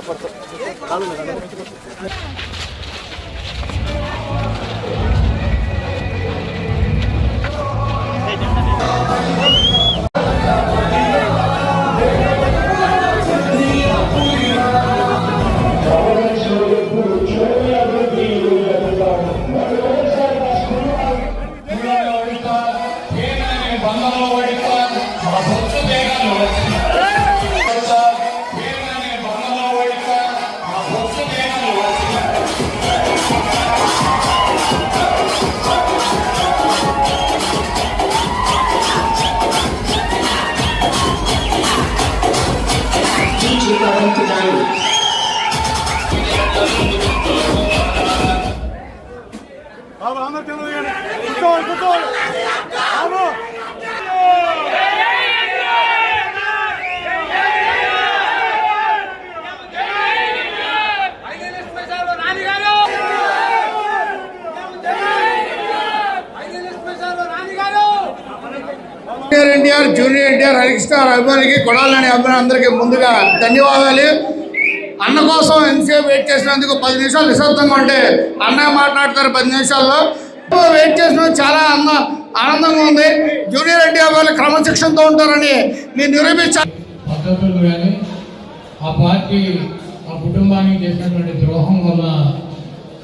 puerta. Dale. Gol, kutol. gol. Junior NTR junior NTR Harikrishna అభిమానికి కొడాలని అభిమాని అందరికీ ముందుగా ధన్యవాదాలు అన్న కోసం ఎంతసేపు వెయిట్ చేసినందుకు పది నిమిషాలు నిశ్శబ్దంగా ఉంటే అన్నయ్య మాట్లాడతారు పది నిమిషాల్లో వెయిట్ చేసిన చాలా అన్న ఆనందంగా ఉంది. జూనియర్ ఎన్టీఆర్ వాళ్ళు క్రమశిక్షణతో ఉంటారని నేను నిరూపించాను కానీ ఆ పార్టీ ఆ కుటుంబానికి చేసినటువంటి ద్రోహం వల్ల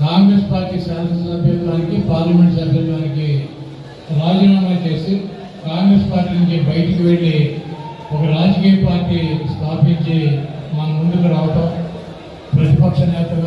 కాంగ్రెస్ పార్టీ శాసనసభ్యులకి పార్లమెంట్ సభ్యులకి రాజీనామా చేసి కాంగ్రెస్ పార్టీ నుంచి బయటికి వెళ్ళి ఒక రాజకీయ పార్టీ స్థాపించి మన ముందుకు రావటం ప్రతిపక్ష నేతగా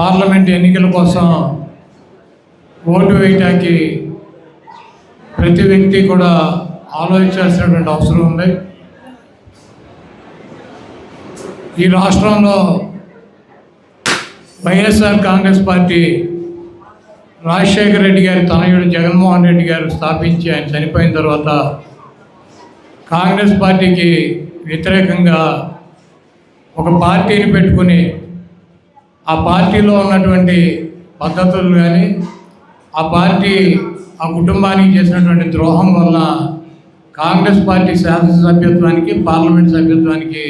పార్లమెంట్ ఎన్నికల కోసం ఓటు వేయటానికి ప్రతి వ్యక్తి కూడా ఆలోచించాల్సినటువంటి అవసరం ఉంది. ఈ రాష్ట్రంలో వైఎస్ఆర్ కాంగ్రెస్ పార్టీ రాజశేఖర రెడ్డి గారి తనయుడు జగన్మోహన్ రెడ్డి గారు స్థాపించి ఆయన చనిపోయిన తర్వాత కాంగ్రెస్ పార్టీకి వ్యతిరేకంగా ఒక పార్టీని పెట్టుకుని ఆ పార్టీలో ఉన్నటువంటి పద్ధతులు కానీ ఆ పార్టీ ఆ కుటుంబానికి చేసినటువంటి ద్రోహం వల్ల కాంగ్రెస్ పార్టీ శాసనసభ్యత్వానికి పార్లమెంట్ సభ్యత్వానికి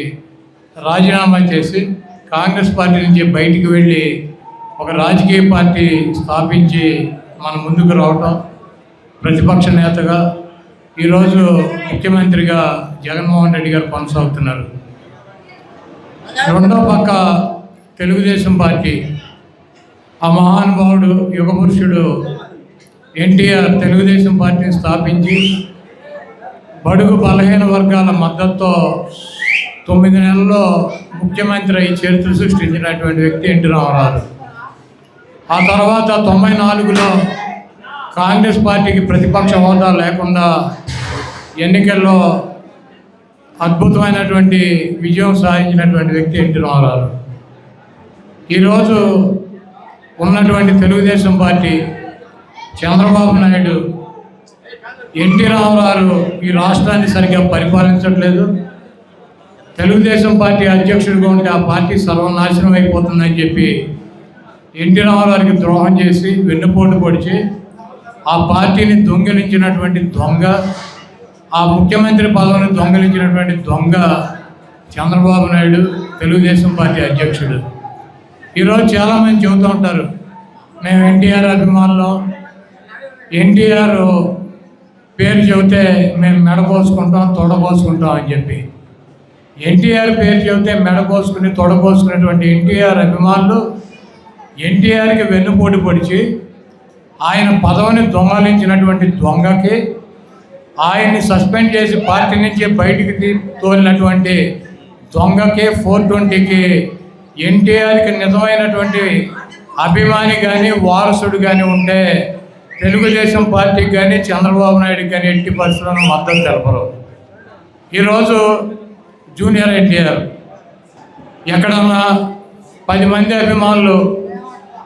రాజీనామా చేసి కాంగ్రెస్ పార్టీ నుంచి బయటికి వెళ్ళి ఒక రాజకీయ పార్టీ స్థాపించి మన ముందుకు రావటం ప్రతిపక్ష నేతగా ఈరోజు ముఖ్యమంత్రిగా జగన్మోహన్ రెడ్డి గారు కొనసాగుతున్నారు. రెండో పక్క తెలుగుదేశం పార్టీ ఆ మహానుభావుడు యుగపురుషుడు ఎన్టీఆర్ తెలుగుదేశం పార్టీని స్థాపించి బడుగు బలహీన వర్గాల మద్దతుతో తొమ్మిది నెలల్లో ముఖ్యమంత్రి అయి చరిత్ర సృష్టించినటువంటి వ్యక్తి ఎన్టీ రామారావు. ఆ తర్వాత తొంభై నాలుగులో కాంగ్రెస్ పార్టీకి ప్రతిపక్ష హోదా లేకుండా ఎన్నికల్లో అద్భుతమైనటువంటి విజయం సాధించినటువంటి వ్యక్తి ఎన్టీ రామారావు. ఈరోజు ఉన్నటువంటి తెలుగుదేశం పార్టీ చంద్రబాబు నాయుడు ఎన్టీ రామారావు ఈ రాష్ట్రాన్ని సరిగ్గా పరిపాలించట్లేదు. తెలుగుదేశం పార్టీ అధ్యక్షుడిగా ఉంటే ఆ పార్టీ సర్వనాశనం అయిపోతుందని చెప్పి ఎన్టీ రామారావుకి ద్రోహం చేసి వెన్నుపోటు పొడిచి ఆ పార్టీని దొంగిలించినటువంటి దొంగ ఆ ముఖ్యమంత్రి పదవిని దొంగిలించినటువంటి దొంగ చంద్రబాబు నాయుడు తెలుగుదేశం పార్టీ అధ్యక్షుడు. ఈరోజు చాలామంది చెబుతూ ఉంటారు మేము ఎన్టీఆర్ అభిమానులు. ఎన్టీఆర్ పేరు చెబితే మేము మెడపోసుకుంటాం తొడపోసుకుంటాం అని చెప్పి. ఎన్టీఆర్ పేరు చెబితే మెడపోసుకుని తొడపోసుకునేటువంటి ఎన్టీఆర్ అభిమానులు ఎన్టీఆర్కి వెన్నుపోటు పొడిచి ఆయన పదవిని దొంగలించినటువంటి దొంగకి ఆయన్ని సస్పెండ్ చేసి పార్టీ నుంచి బయటికి తోలినటువంటి దొంగకి ఫోర్ ట్వంటీకి ఎన్టీఆర్కి నిజమైనటువంటి అభిమాని కానీ వారసుడు కానీ ఉంటే తెలుగుదేశం పార్టీకి కానీ చంద్రబాబు నాయుడుకి కానీ ఎట్టి పరిస్థితులను మద్దతు తెలపరు. ఈరోజు జూనియర్ ఎన్టీఆర్ ఎక్కడన్నా పది మంది అభిమానులు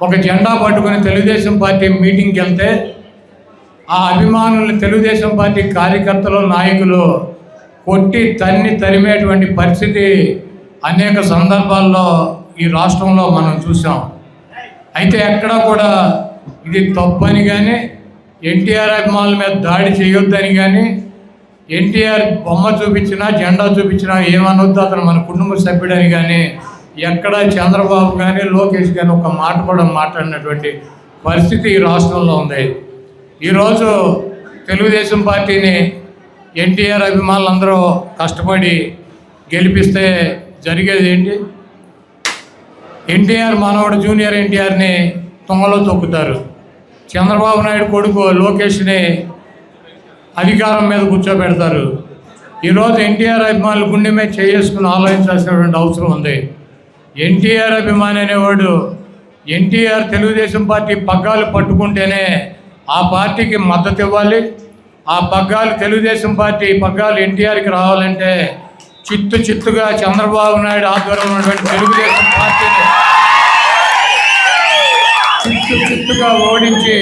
ఒక జెండా పట్టుకుని తెలుగుదేశం పార్టీ మీటింగ్కి వెళ్తే ఆ అభిమానులు తెలుగుదేశం పార్టీ కార్యకర్తలు నాయకులు కొట్టి తన్ని తరిమేటువంటి పరిస్థితి అనేక సందర్భాల్లో ఈ రాష్ట్రంలో మనం చూసాం అయితే ఎక్కడా కూడా ఇది తప్పని కానీ ఎన్టీఆర్ అభిమానుల మీద దాడి చేయొద్దని కానీ ఎన్టీఆర్ బొమ్మ చూపించినా జెండా చూపించినా ఏమనొద్దు అతను మన కుటుంబ సభ్యుడని కానీ ఎక్కడ చంద్రబాబు కానీ లోకేష్ కానీ ఒక మాట కూడా మాట్లాడినటువంటి పరిస్థితి ఈ రాష్ట్రంలో ఉంది. ఈరోజు తెలుగుదేశం పార్టీని ఎన్టీఆర్ అభిమానులందరూ కష్టపడి గెలిపిస్తే జరిగేది ఏంటి? ఎన్టీఆర్ మనవడు జూనియర్ ఎన్టీఆర్ని తొంగలో తొక్కుతారు. చంద్రబాబు నాయుడు కొడుకు లోకేష్ని అధికారం మీద కూర్చోబెడతారు. ఈరోజు ఎన్టీఆర్ అభిమానులు గుండె మీద చేసుకుని ఆలోచించాల్సినటువంటి అవసరం ఉంది. ఎన్టీఆర్ అభిమాని అనేవాడు ఎన్టీఆర్ తెలుగుదేశం పార్టీ పగ్గాలు పట్టుకుంటేనే ఆ పార్టీకి మద్దతు ఇవ్వాలి. ఆ పగ్గాలు తెలుగుదేశం పార్టీ పగ్గాలు ఎన్టీఆర్కి రావాలంటే చిత్తు చిత్తుగా చంద్రబాబు నాయుడు ఆధ్వర్యంలో ఉన్నటువంటి తెలుగుదేశం పార్టీని చిత్తు చిత్తుగా ఓడించి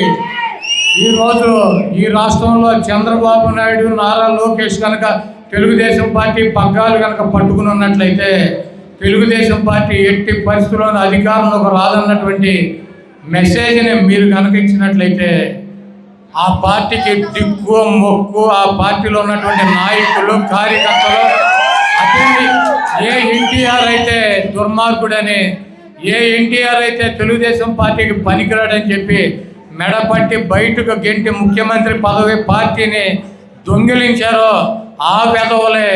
ఈరోజు ఈ రాష్ట్రంలో చంద్రబాబు నాయుడు నారా లోకేష్ కనుక తెలుగుదేశం పార్టీ పగ్గాలు కనుక పట్టుకుని ఉన్నట్లయితే తెలుగుదేశం పార్టీ ఎట్టి పరిస్థితుల్లోనూ అధికారంలోకి రాదన్నటువంటి మెసేజ్ని మీరు కనుక ఇచ్చినట్లయితే ఆ పార్టీకి దిక్కు మొక్కు ఆ పార్టీలో ఉన్నటువంటి నాయకులు కార్యకర్తలు ఏ ఎన్టీఆర్ అయితే దుర్మార్గుడని ఏ ఎన్టీఆర్ అయితే తెలుగుదేశం పార్టీకి పనికిరాడని చెప్పి మెడపట్టి బయటకు గెంటి ముఖ్యమంత్రి పదవి పార్టీని దొంగిలించారో ఆ పెదవులే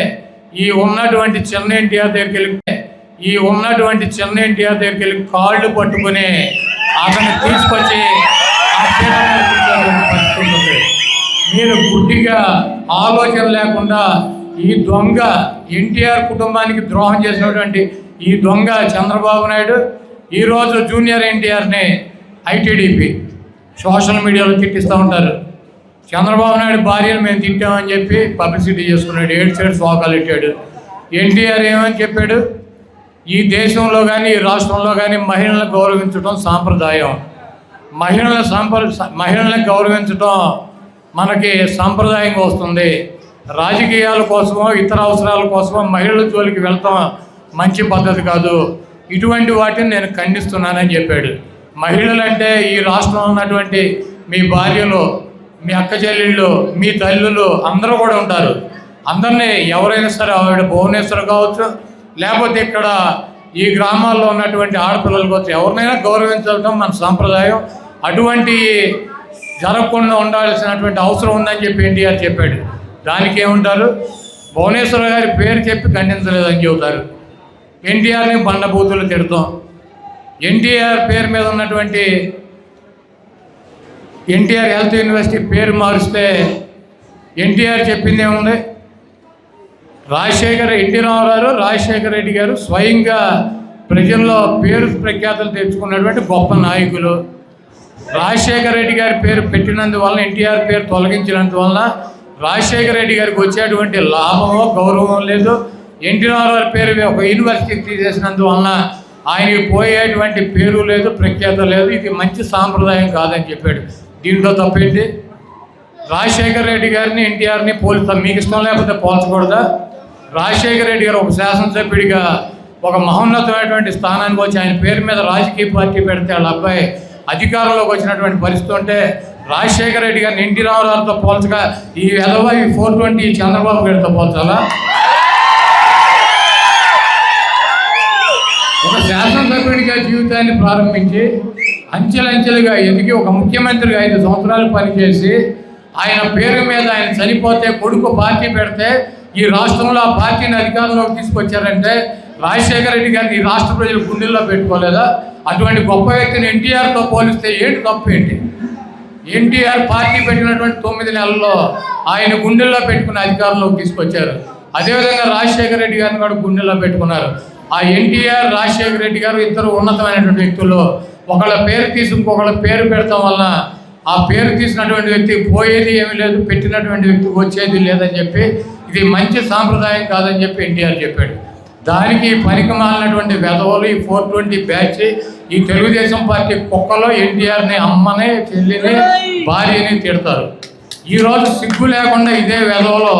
ఈ ఉన్నటువంటి చిన్న ఎన్టీఆర్ దగ్గరికి వెళ్ళి ఈ ఉన్నటువంటి చిన్న ఎన్టీఆర్ దగ్గరికి వెళ్ళి కాళ్ళు పట్టుకుని అతను తీసుకొచ్చి ఆ మీరు గుడ్డిగా ఆలోచన లేకుండా ఈ దొంగ ఎన్టీఆర్ కుటుంబానికి ద్రోహం చేసినటువంటి ఈ దొంగ చంద్రబాబు నాయుడు ఈరోజు జూనియర్ ఎన్టీఆర్ని ఐటీడీపీ సోషల్ మీడియాలో తిట్టిస్తూ ఉంటారు. చంద్రబాబు నాయుడు భార్యను మేము తిట్టామని చెప్పి పబ్లిసిటీ చేసుకున్నాడు ఏడు శోకాలు పెట్టాడు. ఎన్టీఆర్ ఏమని చెప్పాడు? ఈ దేశంలో కానీ ఈ రాష్ట్రంలో కానీ మహిళలను గౌరవించడం సాంప్రదాయం. మహిళల సాంప్ర మహిళలను గౌరవించడం మనకి సాంప్రదాయంగా వస్తుంది. రాజకీయాల కోసమో ఇతర అవసరాల కోసమో మహిళల జోలికి వెళ్తాం మంచి పద్ధతి కాదు. ఇటువంటి వాటిని నేను ఖండిస్తున్నానని చెప్పాడు. మహిళలంటే ఈ రాష్ట్రంలో ఉన్నటువంటి మీ భార్యలు మీ అక్క చెల్లెళ్ళు మీ తల్లులు అందరూ కూడా ఉంటారు. అందరినీ ఎవరైనా సరే ఆవిడ భువనేశ్వర్ కావచ్చు లేకపోతే ఇక్కడ ఈ గ్రామాల్లో ఉన్నటువంటి ఆడపిల్లలు కావచ్చు ఎవరినైనా గౌరవించడం మన సాంప్రదాయం. అటువంటి జరగకుండా ఉండాల్సినటువంటి అవసరం ఉందని చెప్పి ఎన్టీఆర్ చెప్పాడు. దానికి ఏముంటారు? భువనేశ్వర గారి పేరు చెప్పి ఖండించలేదని చెబుతారు ఎన్టీఆర్ని బండబూతులు తిడతాం. ఎన్టీఆర్ పేరు మీద ఉన్నటువంటి ఎన్టీఆర్ హెల్త్ యూనివర్సిటీ పేరు మారుస్తే ఎన్టీఆర్ చెప్పింది ఏముంది? రాజశేఖర్ ఎన్టీ రామారావు రాజశేఖర రెడ్డి గారు స్వయంగా ప్రజల్లో పేరు ప్రఖ్యాతులు తెచ్చుకున్నటువంటి గొప్ప నాయకులు. రాజశేఖర రెడ్డి గారి పేరు పెట్టినందువలన ఎన్టీఆర్ పేరు తొలగించినందువలన రాజశేఖర రెడ్డి గారికి వచ్చేటువంటి లాభమో గౌరవం లేదు. ఎన్టీ రామారావు పేరు ఒక యూనివర్సిటీ తీసేసినందువలన ఆయనకి పోయేటువంటి పేరు లేదు ప్రఖ్యాత లేదు. ఇది మంచి సాంప్రదాయం కాదని చెప్పాడు. దీంట్లో తప్పేంటి? రాజశేఖర రెడ్డి గారిని ఎన్టీఆర్ని పోల్చుతాం మీకు ఇష్టం లేకపోతే పోల్చకూడదా? రాజశేఖర రెడ్డి గారు ఒక శాసనసభ్యుడిగా ఒక మహోన్నతమైనటువంటి స్థానానికి వచ్చి ఆయన పేరు మీద రాజకీయ పార్టీ పెడితే వాళ్ళ అబ్బాయి అధికారంలోకి వచ్చినటువంటి పరిస్థితి ఉంటే రాజశేఖర రెడ్డి గారిని ఎన్టీ రామారావుతో పోల్చగా ఈ ఎదవ ఈ ఫోర్ ట్వంటీ చంద్రబాబు గారితో పోల్చాలా? ఒక శాసనసభ్యుడిగా జీవితాన్ని ప్రారంభించి అంచెలంచెలుగా ఎదిగి ఒక ముఖ్యమంత్రిగా ఐదు సంవత్సరాలు పనిచేసి ఆయన పేరు మీద ఆయన చనిపోతే కొడుకు పార్టీ పెడితే ఈ రాష్ట్రంలో ఆ పార్టీని అధికారంలోకి తీసుకొచ్చారంటే రాజశేఖర రెడ్డి గారిని ఈ రాష్ట్ర ప్రజలు గుండెల్లో పెట్టుకోలేదా? అటువంటి గొప్ప వ్యక్తిని ఎన్టీఆర్తో పోలిస్తే ఏంటి తప్పు ఏంటి? ఎన్టీఆర్ పార్టీ పెట్టినటువంటి తొమ్మిది నెలల్లో ఆయన గుండెల్లో పెట్టుకుని అధికారంలోకి తీసుకొచ్చారు. అదేవిధంగా రాజశేఖర రెడ్డి గారిని కూడా గుండెల్లో పెట్టుకున్నారు. ఆ ఎన్టీఆర్ రాజశేఖర రెడ్డి గారు ఇద్దరు ఉన్నతమైనటువంటి వ్యక్తులు. ఒకళ్ళ పేరు తీసి ఇంకొకళ్ళ పేరు పెడతాం వలన ఆ పేరు తీసినటువంటి వ్యక్తి పోయేది ఏమీ లేదు పెట్టినటువంటి వ్యక్తికి వచ్చేది లేదని చెప్పి ఇది మంచి సాంప్రదాయం కాదని చెప్పి ఎన్టీఆర్ చెప్పాడు. దానికి పనికి మాలినటువంటి వెధవలు ఈ ఫోర్ ట్వంటీ బ్యాచ్ ఈ తెలుగుదేశం పార్టీ కుక్కలో ఎన్టీఆర్ని అమ్మని చెల్లిని భార్యని తిడతారు. ఈరోజు సిగ్గు లేకుండా ఇదే వెధవలో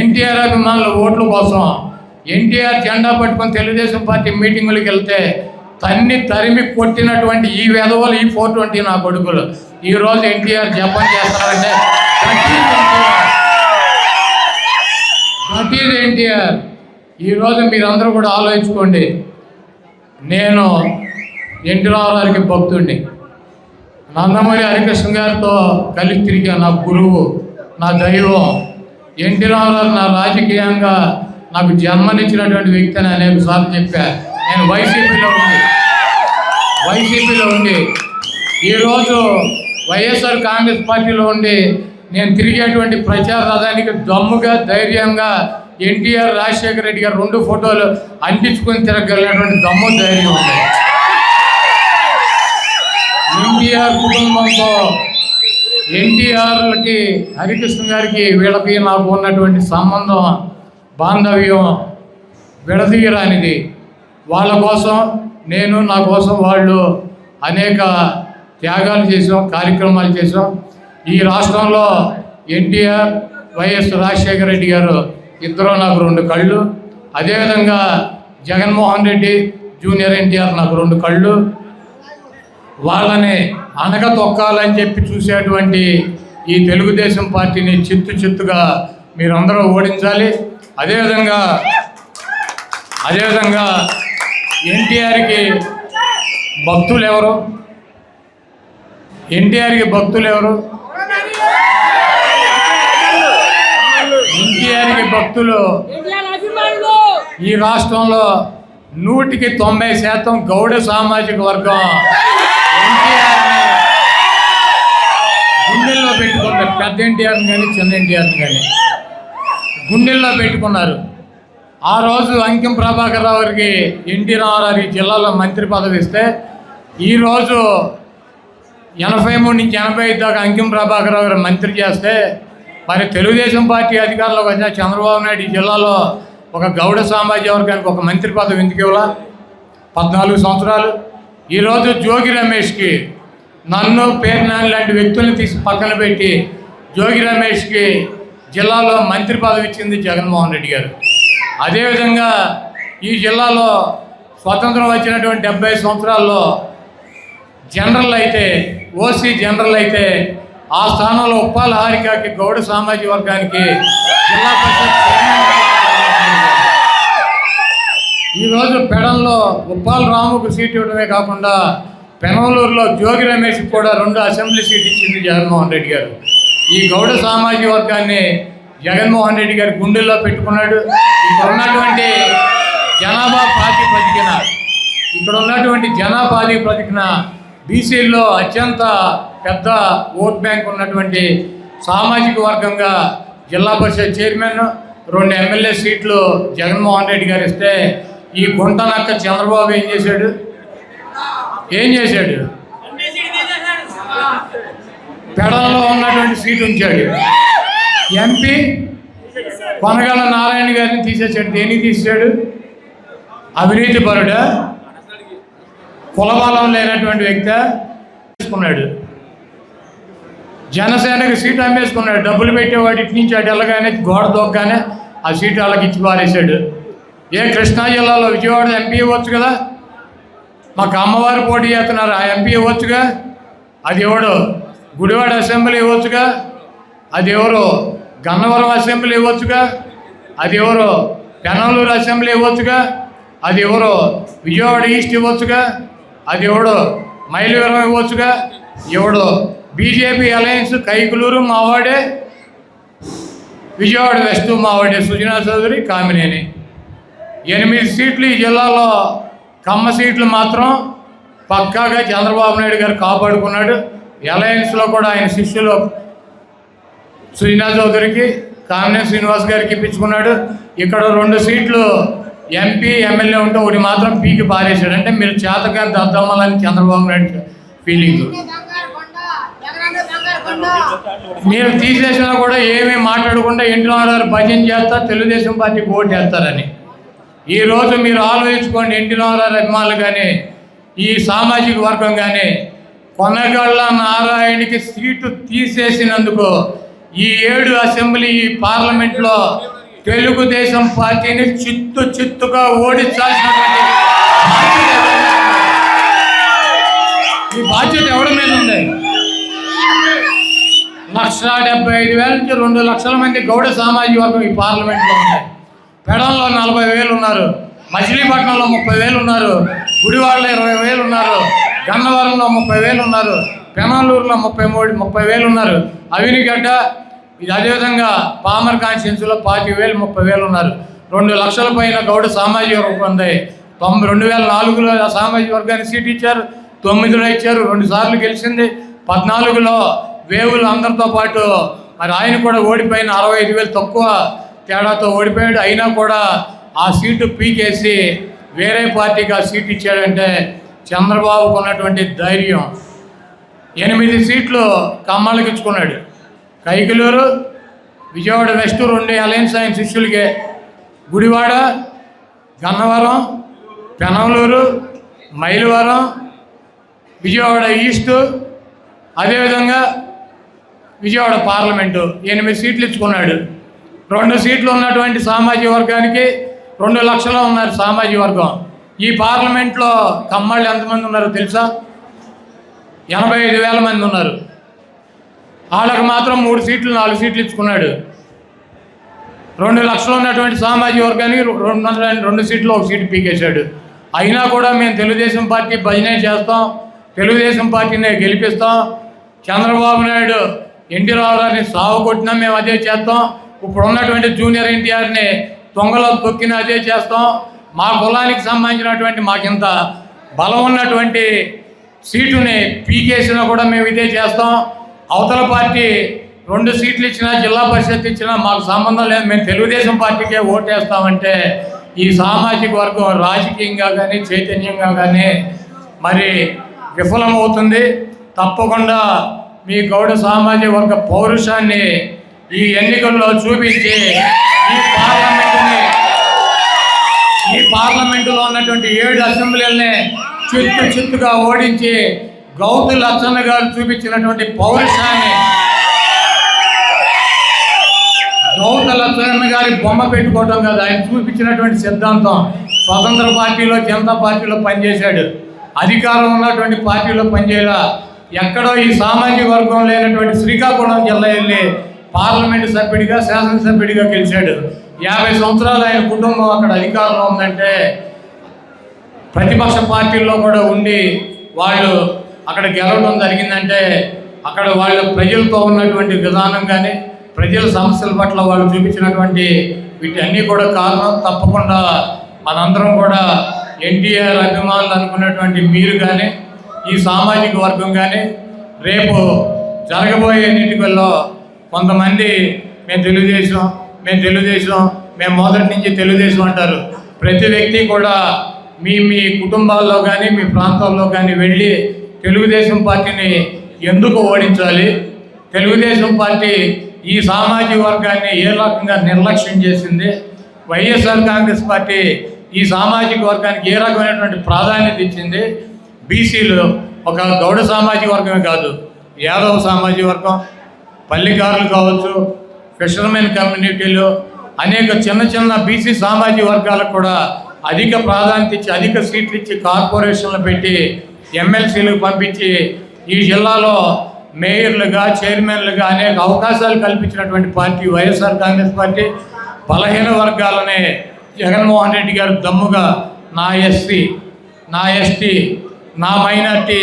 ఎన్టీఆర్ అభిమానుల ఓట్ల కోసం ఎన్టీఆర్ జెండా పట్టుకొని తెలుగుదేశం పార్టీ మీటింగులకు వెళ్తే తన్ని తరిమి కొట్టినటువంటి ఈ వెధవలు ఈ ఫోర్ ట్వంటీ నా కొడుకులు. ఈరోజు ఎన్టీఆర్ జపం చేస్తారంటే దట్ ఈజ్ ఎన్టీఆర్. ఈరోజు మీరందరూ కూడా ఆలోచించుకోండి. నేను ఎన్టీ రామారావుకి భక్తుడిని. నందమూరి హరికృష్ణ గారితో కలిసి తిరిగా నా గురువు నా దైవం ఎన్టీ రామారావు నా రాజకీయంగా నాకు జన్మనిచ్చినటువంటి వ్యక్తి అని అనేక సార్లు చెప్పా. నేను వైసీపీలో ఉండి వైసీపీలో ఉండి ఈరోజు వైఎస్ఆర్ కాంగ్రెస్ పార్టీలో ఉండి నేను తిరిగేటువంటి ప్రచార రథానికి దమ్ముగా ధైర్యంగా ఎన్టీఆర్ రాజశేఖర రెడ్డి గారు రెండు ఫోటోలు అంటించుకొని తిరగలిగినటువంటి దమ్ము ధైర్యం ఉంది. ఎన్టీఆర్ కుటుంబంతో ఎన్టీఆర్కి హరికృష్ణ గారికి వీళ్ళకి నాకు ఉన్నటువంటి సంబంధం బాంధవ్యం విడదీయరానిది. వాళ్ళ కోసం నేను నా కోసం వాళ్ళు అనేక త్యాగాలు చేసాం కార్యక్రమాలు చేసాం ఈ రాష్ట్రంలో ఎన్టీఆర్ వైఎస్ రాజశేఖర రెడ్డి గారు ఇద్దరు నాకు రెండు కళ్ళు. అదేవిధంగా జగన్మోహన్ రెడ్డి జూనియర్ ఎన్టీఆర్ నాకు రెండు కళ్ళు. వాళ్ళని అనగ తొక్కాలని చెప్పి చూసేటువంటి ఈ తెలుగుదేశం పార్టీని చిత్తు చిత్తుగా మీరందరూ ఓడించాలి. అదేవిధంగా అదేవిధంగా ఎన్టీఆర్కి భక్తులు ఎవరు ఎన్టీఆర్కి భక్తులు ఎవరు ఎన్టీఆర్కి భక్తులు ఈ రాష్ట్రంలో నూటికి తొంభై శాతం గౌడ సామాజిక వర్గం. ఎన్టీఆర్ని గుండెల్లో పెట్టుకున్నారు పెద్ద ఎన్టీఆర్ని కానీ చిన్న ఎన్టీఆర్ని కానీ గుండెల్లో పెట్టుకున్నారు. ఆ రోజు అంకిం ప్రభాకర్ రావు గారికి ఎన్టీ రామారావు జిల్లాలో మంత్రి పదవి ఇస్తే ఈరోజు ఎనభై మూడు నుంచి ఎనభై ఐదు దాకా అంకిం ప్రభాకర్ రావు గారు మంత్రి చేస్తే మరి తెలుగుదేశం పార్టీ అధికారంలోకి వచ్చిన చంద్రబాబు నాయుడు ఈ జిల్లాలో ఒక గౌడ సామాజిక వర్గానికి ఒక మంత్రి పదవి ఎందుకు ఇవ్వాల? పద్నాలుగు సంవత్సరాలు ఈరోజు జోగి రమేష్కి నన్ను పేర్నాని లాంటి వ్యక్తుల్ని తీసి పక్కన పెట్టి జోగి రమేష్కి జిల్లాలో మంత్రి పదవి ఇచ్చింది జగన్మోహన్ రెడ్డి గారు. అదేవిధంగా ఈ జిల్లాలో స్వతంత్రం వచ్చినటువంటి డెబ్బై సంవత్సరాల్లో జనరల్ అయితే ఓసీ జనరల్ అయితే ఆ స్థానంలో ఉప్పాల హారికకి గౌడ సామాజిక వర్గానికి జిల్లా పరిషత్ చైర్మన్గా ఈరోజు పెడంలో ఉప్పాల రాముకు సీట్ ఇవ్వడమే కాకుండా పెనవలూరులో జోగి రమేష్ కూడా రెండు అసెంబ్లీ సీట్ ఇచ్చింది జగన్మోహన్ రెడ్డి గారు. ఈ గౌడ సామాజిక వర్గాన్ని జగన్మోహన్ రెడ్డి గారి గుండెల్లో పెట్టుకున్నాడు. ఇక్కడ ఉన్నటువంటి జనాభా ప్రాతిపదికన ఇక్కడ ఉన్నటువంటి జనాభా ప్రతికిన బీసీల్లో అత్యంత పెద్ద ఓట్ బ్యాంక్ ఉన్నటువంటి సామాజిక వర్గంగా జిల్లా పరిషత్ చైర్మన్ రెండు ఎమ్మెల్యే సీట్లు జగన్మోహన్ రెడ్డి గారు ఇస్తే ఈ గుంటనక్క చంద్రబాబు ఏం చేశాడు? ఏం చేశాడు? పెడల్లో ఉన్నటువంటి సీట్ ఉంచాడు. ఎంపీ కొనగల నారాయణ గారిని తీసేసాడు దేని తీసాడు అవినీతి పరుడా? కులబలం లేనటువంటి వ్యక్తి తీసుకున్నాడు. జనసేనకి సీట్ అమ్మేసుకున్నాడు. డబ్బులు పెట్టేవాడు ఇటు నుంచి అటు వెళ్ళగానే గోడ దొక్కగానే ఆ సీటు వాళ్ళకి ఇచ్చి పారేశాడు. ఏ కృష్ణా జిల్లాలో విజయవాడ ఎంపీ ఇవ్వచ్చు కదా? మాకు అమ్మవారు పోటీ చేస్తున్నారు. ఆ ఎంపీ ఇవ్వచ్చుగా అది ఎవడు గుడివాడ అసెంబ్లీ ఇవ్వచ్చుగా అది ఎవరు? గన్నవరం అసెంబ్లీ ఇవ్వచ్చుగా అది ఎవరు? పెనలూరు అసెంబ్లీ ఇవ్వచ్చుగా అది ఎవరు? విజయవాడ ఈస్ట్ ఇవ్వచ్చుగా అది ఎవడు మైలవరం ఇవ్వచ్చుగా ఎవడు బీజేపీ అలయన్స్ కైకులూరు మావాడే? విజయవాడ వెస్ట్ మావాడే సుజనా చౌదరి కామినేని. ఎనిమిది సీట్లు ఈ జిల్లాలో. కమ్మ సీట్లు మాత్రం పక్కాగా చంద్రబాబు నాయుడు గారు కాపాడుకున్నాడు. ఎలయన్స్లో కూడా ఆయన శిష్యులు శ్రీనాథ్ చౌదరికి కామినేని శ్రీనివాస్ గారికి ఇప్పించుకున్నాడు. ఇక్కడ రెండు సీట్లు ఎంపీ ఎమ్మెల్యే ఉంటే ఒకటి మాత్రం పీకి పారేశాడు. అంటే మీరు చేతగాని దద్దమ్మలని చంద్రబాబు నాయుడు ఫీలింగ్ మీరు తీసేసినా కూడా ఏమీ మాట్లాడకుండా ఇంట్లో భజన చేస్తా తెలుగుదేశం పార్టీకి ఓటు వేస్తారని. ఈరోజు మీరు ఆలోచించుకోండి ఇంటినోరా రామారావు అభిమానులు కానీ ఈ సామాజిక వర్గం కానీ కొనగళ్ళ నారాయణకి సీటు తీసేసినందుకు ఈ ఏడు అసెంబ్లీ ఈ పార్లమెంట్లో తెలుగుదేశం పార్టీని చిత్తు చిత్తుగా ఓడించాల్సినటువంటి ఈ బాధ్యత ఎవరి మీద ఉంది? లక్ష డెబ్బై ఐదు వేల నుంచి రెండు లక్షల మంది గౌడ సామాజిక వర్గం ఈ పార్లమెంట్లో ఉన్నాయి పెడంలో నలభై వేలు ఉన్నారు మచిలీపట్నంలో ముప్పై వేలు ఉన్నారు గుడివాడలో ఇరవై వేలు ఉన్నారు గన్నవరంలో ముప్పై వేలు ఉన్నారు పెనాలూరులో ముప్పై మూడు ముప్పై వేలు ఉన్నారు అవినిగడ్డ ఇది అదేవిధంగా పామర్ కాన్స్టిట్యున్సీలో పాతి వేలు ముప్పై వేలు ఉన్నారు రెండు లక్షల పైన గౌడ సామాజిక వర్గం ఉంది. తొంభై రెండు వేల నాలుగులో ఆ సామాజిక వర్గానికి సీట్ ఇచ్చారు. తొమ్మిదిలో ఇచ్చారు రెండు సార్లు గెలిచింది. పద్నాలుగులో వేవులు అందరితో పాటు మరి ఆయన కూడా ఓడిపోయిన అరవై ఐదు వేలు తక్కువ తేడాతో ఓడిపోయాడు. అయినా కూడా ఆ సీటు పీకేసి వేరే పార్టీకి ఆ సీటు ఇచ్చాడంటే చంద్రబాబుకు ఉన్నటువంటి ధైర్యం. ఎనిమిది సీట్లు కమ్మలకి ఇచ్చుకున్నాడు. కైకలూరు విజయవాడ వెస్ట్ రెండు అలయన్స్ ఆయన శిష్యులకే. గుడివాడ గన్నవరం పెనవలూరు మైలవరం విజయవాడ ఈస్ట్. అదేవిధంగా విజయవాడ పార్లమెంటు ఎనిమిది సీట్లు ఇచ్చుకున్నాడు. రెండు సీట్లు ఉన్నటువంటి సామాజిక వర్గానికి రెండు లక్షలు ఉన్నారు సామాజిక వర్గం. ఈ పార్లమెంట్లో కమ్మళ్ళు ఎంతమంది ఉన్నారో తెలుసా? ఎనభై ఐదు వేల మంది ఉన్నారు. వాళ్ళకి మాత్రం మూడు సీట్లు నాలుగు సీట్లు ఇచ్చుకున్నాడు. రెండు లక్షలు ఉన్నటువంటి సామాజిక వర్గానికి రెండు వందల రెండు సీట్లు ఒక సీటు పీకేశాడు. అయినా కూడా మేము తెలుగుదేశం పార్టీ భజనే చేస్తాం తెలుగుదేశం పార్టీనే గెలిపిస్తాం. చంద్రబాబు నాయుడు ఎన్టీ రామారావుని సాగు కొట్టినా మేము అదే చేస్తాం. ఇప్పుడు ఉన్నటువంటి జూనియర్ ఎన్టీఆర్ని దొంగలో తొక్కిన అదే చేస్తాం. మా కులానికి సంబంధించినటువంటి మాకింత బలం ఉన్నటువంటి సీటుని పీకేసినా కూడా మేము ఇదే చేస్తాం. అవతల పార్టీ రెండు సీట్లు ఇచ్చినా జిల్లా పరిషత్ ఇచ్చినా మాకు సంబంధం లేదు. మేము తెలుగుదేశం పార్టీకే ఓటేస్తామంటే ఈ సామాజిక వర్గం రాజకీయంగా కానీ చైతన్యంగా కానీ మరి విఫలమవుతుంది. తప్పకుండా మీ గౌడ సామాజిక వర్గ పౌరుషాన్ని ఈ ఎన్నికల్లో చూపించి ఈ పార్లమెంటుని ఈ పార్లమెంటులో ఉన్నటువంటి ఏడు అసెంబ్లీలని చిత్తు చిత్తుగా ఓడించి గౌతు లచ్చన్న గారు చూపించినటువంటి పౌరుషాన్ని గౌత లచ్చన్న గారి బొమ్మ పెట్టుకోవటం కాదు. ఆయన చూపించినటువంటి సిద్ధాంతం స్వతంత్ర పార్టీలో జనతా పార్టీలో పనిచేశాడు. అధికారం ఉన్నటువంటి పార్టీలో పనిచేయాల. ఎక్కడో ఈ సామాజిక వర్గం లేనటువంటి శ్రీకాకుళం జిల్లా వెళ్ళి పార్లమెంటు సభ్యుడిగా శాసనసభ్యుడిగా గెలిచాడు. యాభై సంవత్సరాలు ఆయన కుటుంబం అక్కడ అధికారంలో ఉందంటే ప్రతిపక్ష పార్టీల్లో కూడా ఉండి వాళ్ళు అక్కడ గెలవడం జరిగిందంటే అక్కడ వాళ్ళు ప్రజలతో ఉన్నటువంటి విధానం కానీ ప్రజల సమస్యల పట్ల వాళ్ళు చూపించినటువంటి వీటన్నీ కూడా కారణం. తప్పకుండా మనందరం కూడా ఎన్టీఆర్ అభిమానులు అనుకున్నటువంటి మీరు కానీ ఈ సామాజిక వర్గం కానీ రేపు జరగబోయే ఎన్నికల్లో కొంతమంది మేము తెలుగుదేశం మేము తెలుగుదేశం మేము మొదటి నుంచి తెలుగుదేశం అంటారు. ప్రతి వ్యక్తి కూడా మీ మీ కుటుంబాల్లో కానీ మీ ప్రాంతాల్లో కానీ వెళ్ళి తెలుగుదేశం పార్టీని ఎందుకు ఓడించాలి? తెలుగుదేశం పార్టీ ఈ సామాజిక వర్గాన్ని ఏ రకంగా నిర్లక్ష్యం చేసింది? వైఎస్ఆర్ కాంగ్రెస్ పార్టీ ఈ సామాజిక వర్గానికి ఏ రకమైనటువంటి ప్రాధాన్యత ఇచ్చింది? బీసీలు ఒక గౌడ సామాజిక వర్గమే కాదు యాదవ సామాజిక వర్గం పల్లెకారులు కావచ్చు ఫిషర్మెన్ కమ్యూనిటీలు అనేక చిన్న చిన్న బీసీ సామాజిక వర్గాలకు కూడా అధిక ప్రాధాన్యత ఇచ్చి అధిక సీట్లు ఇచ్చి కార్పొరేషన్లు పెట్టి ఎమ్మెల్సీలకు పంపించి ఈ జిల్లాలో మేయర్లుగా చైర్మన్లుగా అనేక అవకాశాలు కల్పించినటువంటి పార్టీ వైఎస్ఆర్ కాంగ్రెస్ పార్టీ బలహీన వర్గాలనే జగన్మోహన్ రెడ్డి గారు దమ్ముగా నా ఎస్సీ నా ఎస్టీ నా మైనార్టీ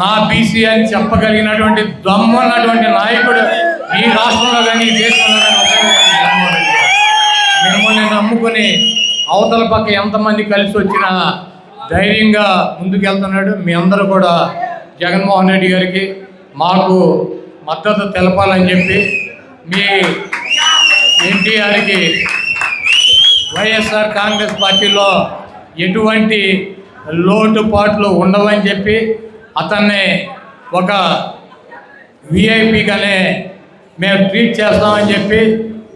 నా బీసీ అని చెప్పగలిగినటువంటి దమ్ము ఉన్నటువంటి నాయకుడు ఈ రాష్ట్రంలో కానీ ఈ దేశంలో మిమ్మల్ని నమ్ముకొని అవతల పక్క ఎంతమంది కలిసి వచ్చినా ధైర్యంగా ముందుకెళ్తున్నాడు. మీ అందరూ కూడా జగన్మోహన్ రెడ్డి గారికి మాకు మద్దతు తెలపాలని చెప్పి మీ ఎన్టీఆర్కి వైఎస్ఆర్ కాంగ్రెస్ పార్టీలో ఎటువంటి లోటుపాట్లు ఉండవని చెప్పి అతన్ని ఒక విఐపిగానే మేము ట్రీట్ చేస్తామని చెప్పి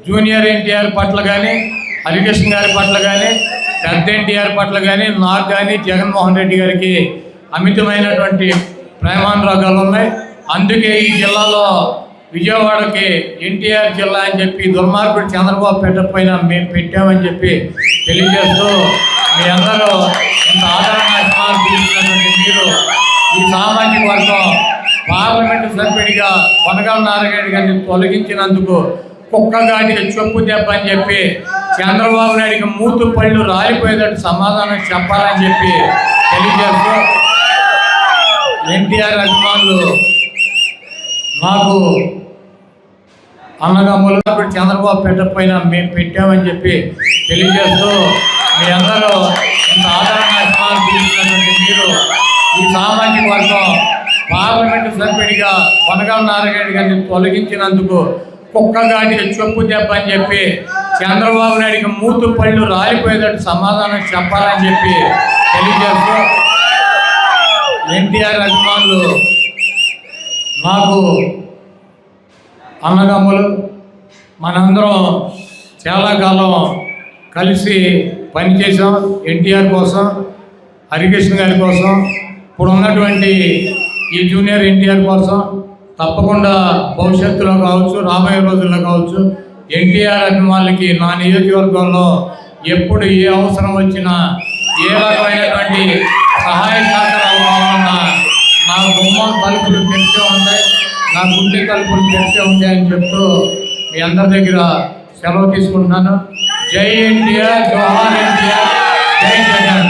జూనియర్ ఎన్టీఆర్ పట్ల కానీ హరికృష్ణ గారి పట్ల కానీ పెద్ద ఎన్టీఆర్ పట్ల కానీ నాకు కానీ జగన్మోహన్ రెడ్డి గారికి అమితమైనటువంటి ప్రేమానురాగాలు ఉన్నాయి. అందుకే ఈ జిల్లాలో విజయవాడకి ఎన్టీఆర్ జిల్లా అని చెప్పి దుర్మార్గుడు చంద్రబాబు పెట్టకపోయినా మేము పెట్టామని చెప్పి తెలియజేస్తూ మీ అందరూ ఇంత ఆదరణ మీరు ఈ సామాజిక వర్గం పార్లమెంటు సభ్యుడిగా వనగల నారాయణ గారిని తొలగించినందుకు కుక్కగాడికి చెప్పు దెబ్బ అని చెప్పి చంద్రబాబు నాయుడికి మూతు పళ్ళు రాలిపోయేటట్టు సమాధానం చెప్పాలని చెప్పి తెలియజేస్తూ ఎన్టీఆర్ అభిమానులు మాకు అన్నదమ్ములు ఇప్పుడు చంద్రబాబు పెట్టకపోయినా మేము పెట్టామని చెప్పి తెలియజేస్తూ మీ అందరూ ఇంత ఆదరణ మీరు ఈ సామాజిక వర్గం పార్లమెంటు సభ్యుడిగా కొనగల నారాయణ గారిని తొలగించినందుకు కుక్కగాడికి చెప్పు దెబ్బ అని చెప్పి చంద్రబాబు నాయుడికి మూతు పళ్ళు రాలిపోయేటట్టు సమాధానం చెప్పాలని చెప్పి తెలియజేస్తూ ఎన్టీఆర్ అభిమానులు నాకు అన్నదమ్ములు మనందరం చాలా కాలం కలిసి పనిచేసాం ఎన్టీఆర్ కోసం హరికృష్ణ గారి కోసం ఇప్పుడు ఉన్నటువంటి ఈ జూనియర్ ఎన్టీఆర్ కోసం తప్పకుండా భవిష్యత్తులో కావచ్చు రాబోయే రోజుల్లో కావచ్చు ఎన్టీఆర్ అభిమానులకి నా నియోజకవర్గంలో ఎప్పుడు ఏ అవసరం వచ్చినా ఏ రకమైనటువంటి సహాయ సహకారాలు కావాలన్నా నా గుమ్మం తలుపులు తెరిచే ఉంటాయి నా గుండె తలుపులు తెరిచే ఉంటాయని చెప్తూ మీ అందరి దగ్గర సెలవు తీసుకుంటున్నాను. జై ఎన్టీఆర్ జవహర్ ఎన్టీఆర్ జై జగన్.